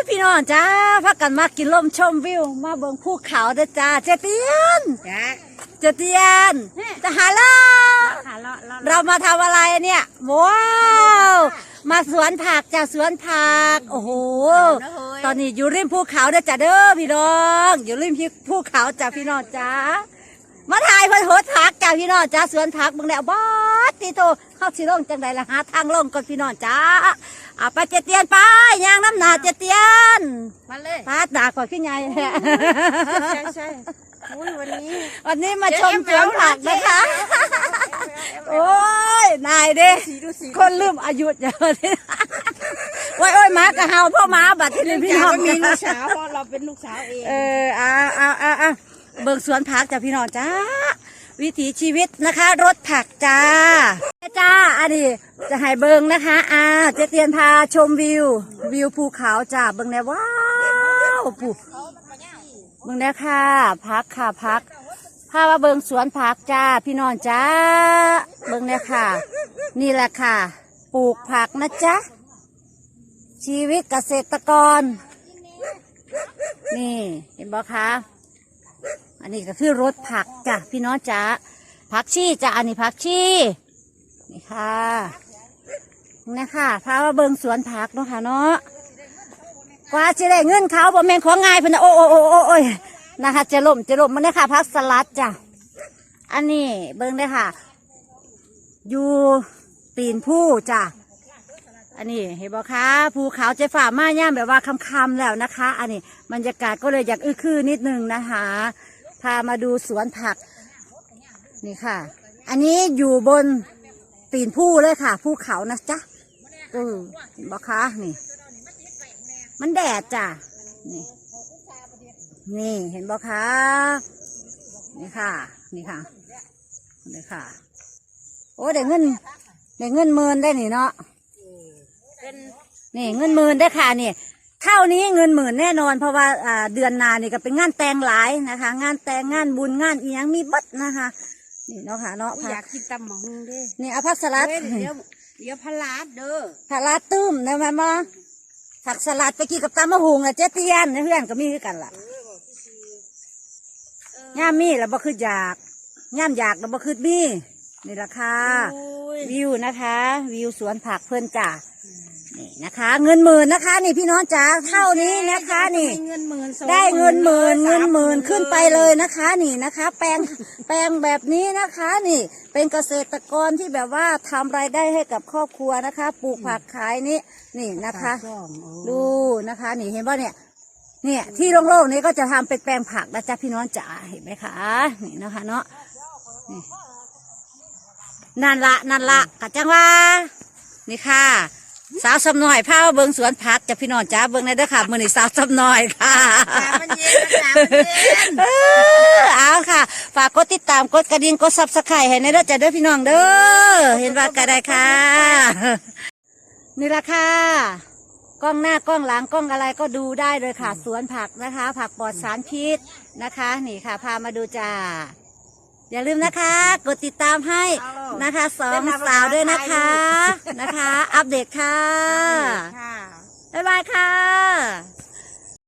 ยพี่น้องจ้าพักกันมากินลมชมวิว มาเบิ่งภูเขาเด้อจ้าเจเตียนจ้าเจเตียนจะหาล่ะขาเลาะเลาะเรามาทำอะไรเนี่ยว้าวมาสวนผักจ้าสวนผัก โอ้โห ตอนนี้อยู่ริมภูเขาเด้อจ้าเด้อพี่น้อง อยู่ริมภูเขาจ้าพี่น้องจ้ามาถ่ายเพิ่นโหดผักจ้าพี่น้องจ้าสวนผักเบิ่งแล้วบอสตีโตเข้าสิลงจังใดล่ะหาทางลงก่อนพี่น้องจ้า อะไปเจเตียนไปย่างน้ำหนาเจเตียนมาเลยปาดด่าก่อนขึ้นไงใช่ใช่อุ้ยวันนี้วันนี้มาชมสวนผักนะคะ โอ้ยนายเด้สีดูสีคนลืมอายุอย่างนี้โอ้ยโอ้ยหมากระเฮาพ่อหมาบัดที่นี่พี่น้องมีลูกสาวเพราะเราเป็นลูกสาวเองเออเอาเอาเอาเอาเบิ่งสวนผักจ้ะพี่น้องจ้าวิถีชีวิตนะคะ รถผักจ้า จ้าอันนี้จะให้เบิงนะคะอ่าเจะเตียนพาชมวิว วิวภูเขาจ้าเบิงแน่ว้าวภูเบิงแน่ค่ะ พักค่ะพักพามาเบิงสวนผักจ้า พี่น้องจ้า เบิงแน่ค่ะ นี่แหละค่ะ ปลูกผักนะจ๊ะชีวิตเกษตรกร นี่เห็นบ่คะอันนี้ก็คือรถผักจ้ะพี่น้องจ้าผักชีจ้ะอันนี้ผักชีนี่ ค่ะนี่ค่ะพามาเบิงสวนผักเนาะค่ะเนาะกว่าจะได้เงินเขาบ่แม่นของง่ายเพิ่นะโอ้โอ้โอ้โอ้ยนะคะจะล่มจะล่มมันได้ค่ะผักสลัดจ้ะอันนี้เบิ่งได้ค่ะ อยู่ตีนผู้จ้ะอันนี้เห็นบ่คะภูเขาเจฝ่ามาย่ามแบบว่าคำๆแล้วนะคะ อันนี้บรรยากาศก็เลยอยากอื้อคือนิดนึงนะคะ พามาดูสวนผักนี่ค่ะ อันนี้อยู่บน ตีนผู้เลยค่ะภูเขานะจ๊ะเออเห็นบ่คะนี่ มันแดดจ้ะนี่นี่เห็นบ่คะนี่ค่ะ นี่ค่ะนี่ค่ะ โอ้ได้เงินได้เงินหมื่นได้นี่เนาะเป็นนี่เงินหมื่นได้ค่ะนี่เท่านี้เงินหมื่นแน่นอน เพราะว่าเดือนนานี่ก็เป็นงานแต่งหลายนะคะ งานแต่งงานบุญงานอีหยังมีบัดนะคะ นี่เนาะค่ะเนาะอยากกินตำหมองเด้นี่เอาผักสลัดเดี๋ยวเดี๋ยวพลาดเด้อผักสลัดตื้มนะแม่มาผักสลัดไปกินกับตำมะฮุงอะเจ๊เตียนเพื่อนก็มีคือกันล่ะย่ามมีแล้วบ่คืออยากย่ามอยากแล้วบ่คือมีนี่ราคา โอ้ยวิวนะคะ วิวสวนผักเพื่อนจ้านี่นะคะ เงินหมื่นนะคะ นี่พี่น้องจ๋าเท่านี้นะคะนี่ ได้เงินหมื่นสองได้เงินหมื่นสาเงินหมื่นขึ้นไปเลยนะคะ นี่นะคะ แปลงแปลงแบบนี้นะคะนี่เป็นเกษตรกรที่แบบว่าทำรายได้ให้กับครอบครัวนะคะ ปลูกผักขายนี่นี่นะคะสองโอ้ดูนะคะ นี่เห็นป่ะเนี่ยเนี่ยที่โล่งๆนี้ก็จะทำเป็นแปลงผักนะจ๊ะพี่น้องจ๋าเห็นไหมคะนี่นะคะเนาะนี่นั่นละนั่นละกะจังว่านี่ค่ะ สาวสำน้อยพามาเบิงสวนผักจ้ะพี่น้องจ๋าเบิงในเด้อค่ะมือนี่สาวสำน้อยค่ะอากาศมันเย็นอากาศมันเย็นเออเอาค่ะ ฝากกดติดตามกดกระดิ่งกดซับสไครต์ให้ในเด้อจ้ะเด้อพี่น้องเด้อเห็นว่าก็ได้ค่ะ นี่ละค่ะกล้องหน้ากล้องหลังกล้องอะไรก็ดูได้เลยค่ะ สวนผักนะคะ ผักปลอดสารพิษนะคะ นี่ค่ะ พามาดูจ้าอย่าลืมนะคะ กดติดตามให้นะคะสองสาวด้วยนะคะนะคะ อัปเดตค่ะค่ะบ๊ายบายค่ะ